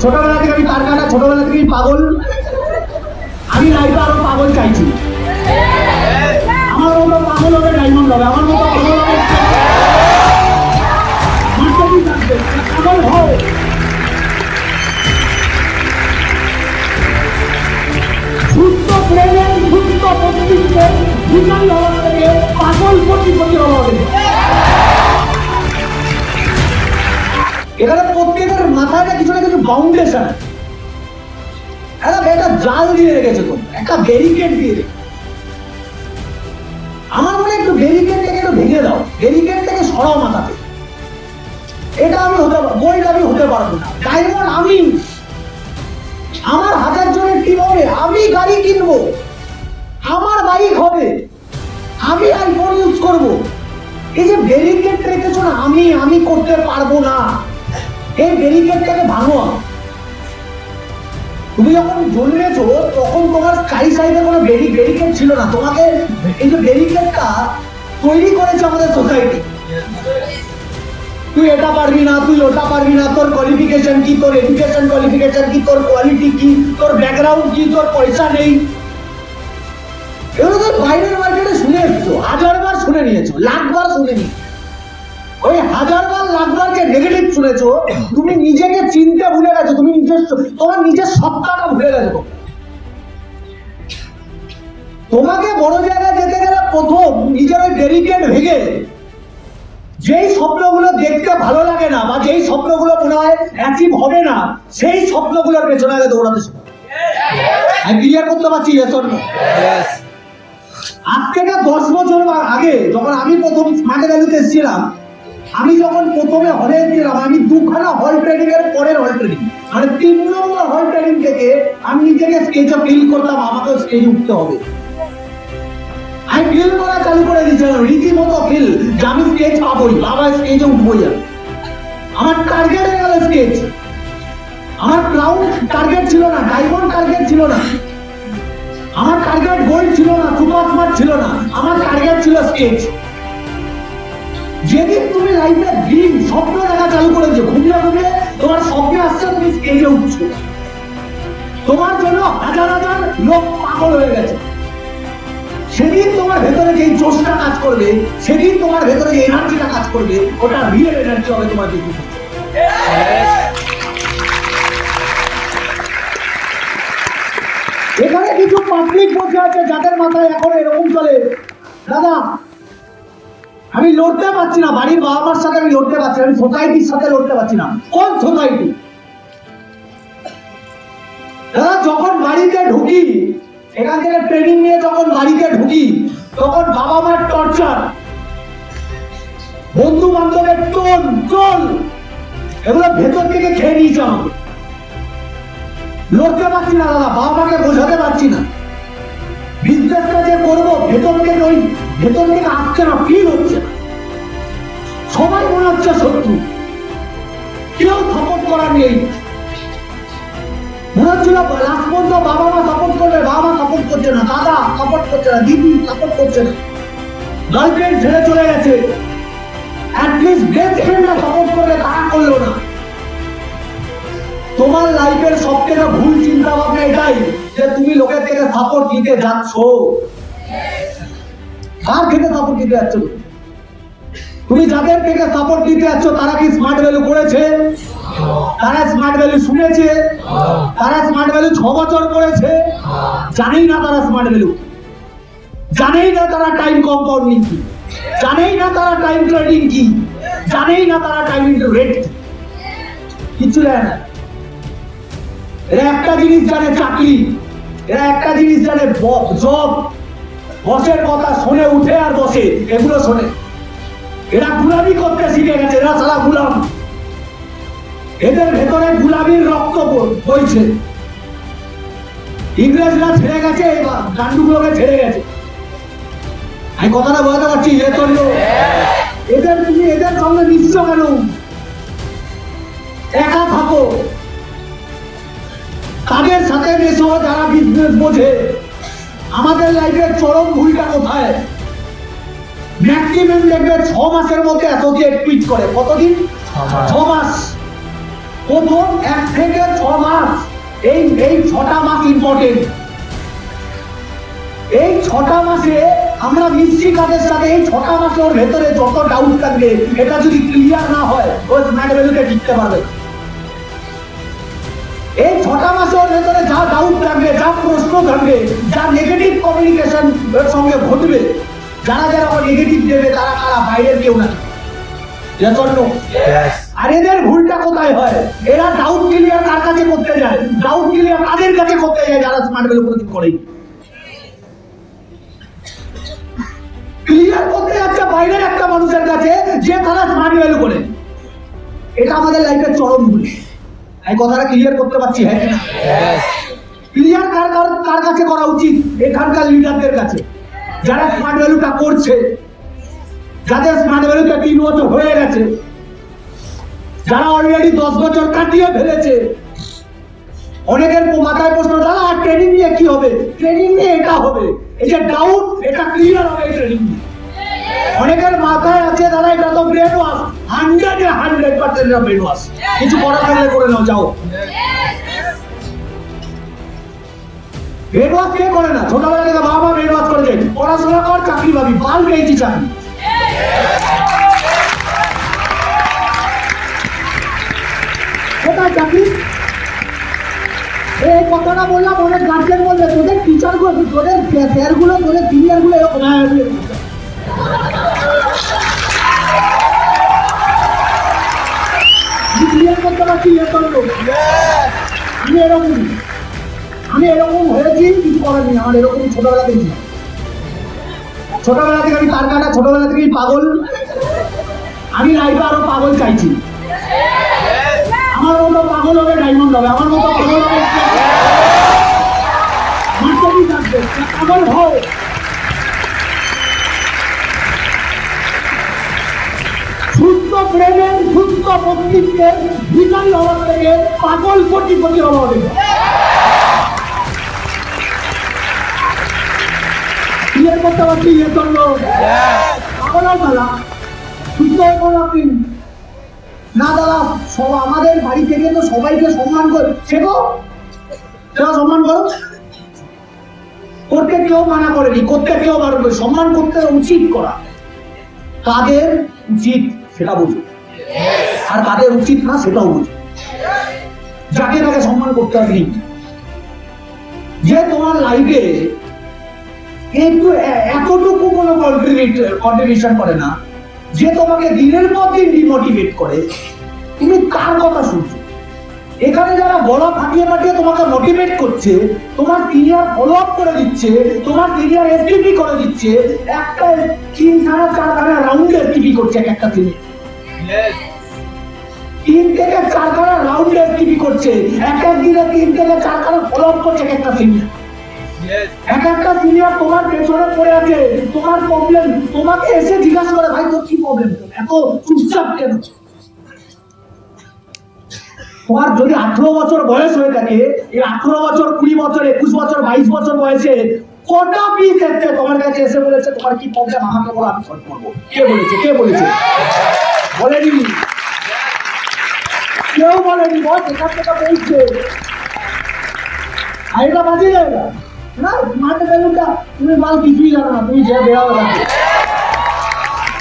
ছোটবেলা থেকে আমি তার কাটা ছোটবেলা থেকেই পাগল। আমি লাইফে আরও পাগল চাইছি। আমার মতো পাগল হবে ডায়মন্ড হবে, আমার মতো পাগল হবে পাগল সুস্থ থেকে পাগল কোটিপতি হওয়া এখানে প্রত্যেকের মাথায় না কিছু না কিছু বাউন্ডেশন একটা একটা জাল দিয়ে রেখেছে তো, একটা ব্যারিকেড দিয়ে। আমার মনে হয় একটু ব্যারিকেডটাকে একটু ভেঙে দাও ব্যারিকেডটাকে সরাও মাথাতে। এটা আমি হতে গোল্ড আমি হতে পারব না। ডায়মন্ড আমি। আমার হাজার জনের টিম হবে, আমি গাড়ি কিনবো। আমার বাইক হবে। আমি আইফোন ইউজ করব। এই যে ব্যারিকেড রেখেছো না, আমি আমি করতে পারব না। এই ব্যারিকেডটাকে ভাঙো তুমি যখন জন্মেছো, তখন তোমার স্কাই সাইডে কোনো বেরি ব্যারিকেড ছিল না। তোমাকে এই যে ব্যারিকেডটা তৈরি করেছে আমাদের সোসাইটি তুই এটা পারবি না, তুই ওটা পারবি না, তোর কোয়ালিফিকেশন কি, তোর এডুকেশন কোয়ালিফিকেশন কি, তোর কোয়ালিটি কি, তোর ব্যাকগ্রাউন্ড কি, তোর পয়সা নেই। এগুলো তো বাইরের মার্কেটে শুনে এসছো, হাজারবার শুনে নিয়েছো, লাখবার শুনে নিয়েছো। ওই হাজারবার লাখবার যে নেগেটিভ শুনেছো তুমি নিজেকে চিনতে ভুলে গেছো তুমি নিজের তোমার নিজের সত্তাটা ভুলে গেছো তোমাকে বড় জায়গায় যেতে গেলে প্রথম নিজের ওই ব্যারিকেড ভেঙে যেই স্বপ্নগুলো দেখতে ভালো লাগে না বা যেই স্বপ্নগুলো মনে হয় অ্যাচিভ হবে না সেই স্বপ্নগুলোর পেছনে আগে দৌড়াতে। আমি ক্লিয়ার করতে পারছি yes or no? আজ থেকে দশ বছর আগে যখন আমি প্রথম স্মার্ট ভ্যালুতে এসেছিলাম আমি যখন প্রথমে হলে এসেছিলাম আমি দুখানা হল ট্রেনিং এর পরের হল ট্রেনিং মানে তিন নম্বর হল ট্রেনিং থেকে আমি নিজেকে স্টেজে ফিল করতাম আমাকে স্টেজে উঠতে হবে। আমি ফিল করা চালু করে দিয়েছিলাম, রীতিমতো ফিল যে আমি স্টেজ পাবোই, বাবা স্টেজে উঠবোই আমি। আমার টার্গেট হয়ে গেল আমার টার্গেট ছিল না ডায়মন্ড টার্গেট ছিল না। আমার টার্গেট গোল্ড ছিল না সুপার স্মার্ট ছিল না, আমার টার্গেট ছিল স্টেজ যেদিন তুমি লাইফে ড্রিম স্বপ্ন দেখা চালু করেছ, ঘুমিয়ে ঘুমিয়ে তোমার স্বপ্নে আসছে তুমি স্টেজে উঠছো। তোমার জন্য হাজার হাজার লোক পাগল হয়ে গেছে। সেদিন তোমার ভেতরে যে জোশটা কাজ করবে, সেদিন তোমার ভেতরে যে এনার্জিটা কাজ করবে, ওটা রিয়েল এনার্জি হবে তোমার বিদ্যুৎ এখানে কিছু পাবলিক বসে আছে যাদের মাথায় এখন এরকম চলে। দাদা আমি লড়তে পারছি না, বাড়ির বাবা মার সাথে আমি লড়তে পারছি না, আমি সোসাইটির সাথে লড়তে পারছি না। কোন সোসাইটি দাদা, যখন বাড়িতে ঢুকি, এখান থেকে ট্রেনিং নিয়ে যখন বাড়িতে ঢুকি, তখন বাবা মার টর্চার বন্ধু বান্ধবের টোন চল এগুলো ভেতর থেকে খেয়ে নিয়েছে আমাকে। লড়তে পারছি না, দাদা বাবা মাকে বোঝাতে পারছি না। বিজনেসটা যে করব, ভেতর থেকে ওই ভেতর থেকে আসছে না ফিল হচ্ছে না। সবাই মনে হচ্ছে শত্রু। কেউ সাপোর্ট করার নেই। মনে হচ্ছিল লাস্ট পর্যন্ত বাবা মা সাপোর্ট করবে, বাবা মা সাপোর্ট করছে না, দাদা সাপোর্ট করছে না, দিদি সাপোর্ট করছে না। গার্লফ্রেন্ড ছেড়ে চলে গেছে। অ্যাটলিস্ট বেস্ট ফ্রেন্ডরা সাপোর্ট করবে, তারা করল না। তোমার লাইফের সব থেকে ভুল চিন্তা ভাবনা এটাই যে তুমি লোকের থেকে সাপোর্ট দিতে যাচ্ছ। কার থেকে সাপোর্ট দিতে যাচ্ছ তুমি? যাদের থেকে সাপোর্ট দিতে যাচ্ছ, তারা কি স্মার্ট ভ্যালু করেছে? তারা স্মার্ট ভ্যালু শুনেছে? তারা স্মার্ট ভ্যালু ছ বছর করেছে? জানেই না তারা স্মার্ট ভ্যালু জানেই না তারা টাইম কম্পাউন্ডিং কি? জানেই না তারা টাইম ট্রেডিং কি? জানেই না তারা টাইম রেট কি? কিচ্ছু জানে না। এরা একটা জিনিস জানে চাকরি। এরা একটা জিনিস জানে জব বসের কথা শোনে উঠে আর বসে, এগুলো শোনে। এরা গুলামি করতে শিখে গেছে, এরা সারা গুলাম। এদের ভেতরে গুলামির রক্ত বইছে। ইংরেজরা ছেড়ে গেছে, এবার গান্ডুগুলোকে ছেড়ে গেছে। আমি কথাটা বলতে পারছি, এ তো এদের তুমি এদের সঙ্গে মিশ্র কেন? একা থাকো। তাদের সাথে মেশো যারা বিজনেস বোঝে। আমাদের লাইফের চরম ভুলটা কোথায়? ম্যাক্সিমাম দেখবে ছ মাসের মধ্যে অ্যাসোসিয়েট পিচ করে। কতদিন? ছ মাস। প্রথম এক থেকে ছ মাস। এই এই ছটা মাস ইম্পর্টেন্ট এই ছটা মাসে আমরা মিস্ত্রি কাজের সাথে এই ছটা মাসে ওর ভেতরে যত ডাউট থাকবে এটা যদি ক্লিয়ার না হয় ও ভ্যালুকে জিততে পারবে। এই ছটা মাসে ওর ভেতরে যা ডাউট থাকবে যা প্রশ্ন থাকবে যা নেগেটিভ কমিউনিকেশন এর সঙ্গে ঘটবে যারা যারা নেগেটিভ দেবে তারা তারা বাইরের কেউ না। No? আর এদের ভুলটা কোথায় হয়? এরা ডাউট ক্লিয়ার কার কাছে করতে যায়? ডাউট ক্লিয়ার তাদের কাছে করতে যায় যারা স্মার্ট ভ্যালু কোনোদিন করেই ক্লিয়ার করতে যাচ্ছে বাইরের একটা মানুষের কাছে যে তারা স্মার্ট ভ্যালু করে। এটা আমাদের লাইফের চরম ভুল। এই কথাটা ক্লিয়ার করতে পারছি হ্যাঁ? ক্লিয়ার কার কার কার কাছে করা উচিত? এখানকার লিডারদের কাছে। যারা স্মার্ট ভ্যালুটা করছে যাদের স্মার্ট ভ্যালুটা তিন বছর হয়ে গেছে যারা অলরেডি দশ বছর কাটিয়ে ফেলেছে অনেকের মাথায় প্রশ্ন দাদা আর ট্রেনিং নিয়ে কি হবে? ট্রেনিং নিয়ে এটা হবে। এই যে ডাউট এটা ক্লিয়ার হবে ট্রেনিং নিয়ে। অনেকের মাথায় আছে দাদা এটা তো brain wash hundred hundred percent brain wash কিছু করা থাকলে করে নাও যাও। ব্রেন ওয়াশ কে করে না? ছোটবেলা থেকে বাবা ব্রেন ওয়াশ করেছে পড়াশোনা কর চাকরি পাবি পাল পেয়েছি চাকরি। কোথায় চাকরি? এই কথাটা বললাম অনেক গার্জেন বলবে তোদের টিচারগুলো তোদের স্যারগুলো তোদের সিনিয়রগুলো এরকম। ক্লিয়ার করতে পারছি এ করল আমি এরকম আমি এরকম হয়েছি কিছু করার নেই আমার এরকম ছোটবেলা থেকে ছোটবেলা থেকে আমি তার কাটা ছোটবেলা থেকেই পাগল। আমি লাইফে আরও পাগল চাইছি। আমার মতো পাগল হবে ডায়মন্ড হবে আমার মতো পাগল হবে পাগল হও। সুস্থ প্রেমের থেকে পাগল করতে পারছি পাগল দাদা সুস্থ হয়ে আপনি না দাদা সব আমাদের বাড়ি থেকে তো সবাইকে সম্মান করে শেখো সেটা সম্মান করো। করতে কেউ মানা করেনি, করতে কেউ বারণ করে সম্মান করতে উচিত করা। তাদের উচিত সেটা বুঝো আর কাদের উচিত না সেটাও বুঝো। যাকে তাকে সম্মান করতে হবে। যে তোমার লাইফে এ- এতটুকু কোনো কন্ট্রিবিউশন করে না, যে তোমাকে দিনের পর দিন ডিমোটিভেট করে, তুমি কার কথা শুনছো। এখানে যারা গলা ফাটিয়ে ফাটিয়ে তোমাকে মোটিভেট করছে, তোমার সিনিয়র ফলো আপ করে দিচ্ছে, তোমার সিনিয়র এসটিপি করে দিচ্ছে, একটা তিন খানা চার রাউন্ড এসটিপি করছে এক একটা সিনিয়র তিন থেকে চার খানা রাউন্ড এসটিপি করছে। এক এক দিনে তিন থেকে চার খানা ফলো আপ করছে এক একটা সিনিয়র এক একটা সিনিয়র তোমার পেছনে পড়ে আছে। তোমার প্রবলেম তোমাকে এসে জিজ্ঞাসা করে ভাই তোর কি প্রবলেম এত চুপচাপ কেন? তোমার যদি আঠারো বছর বয়স হয়ে থাকে এই আঠারো বছর কুড়ি বছর একুশ বছর বাইশ বছর বয়সে কটা পিস এসছে? তোমার কাছে এসে বলেছে তোমার কি প্রবলেম আমাকে বলো আমি সলভ করব। কে বলেছে? কে বলেছে? বলেনি। কেউ বলেনি, বস, এখান থেকে বলছে। আর এটা বাজে জায়গা না স্মার্ট তুমি মাল কিছুই জানো না, তুমি যে বেরাও না।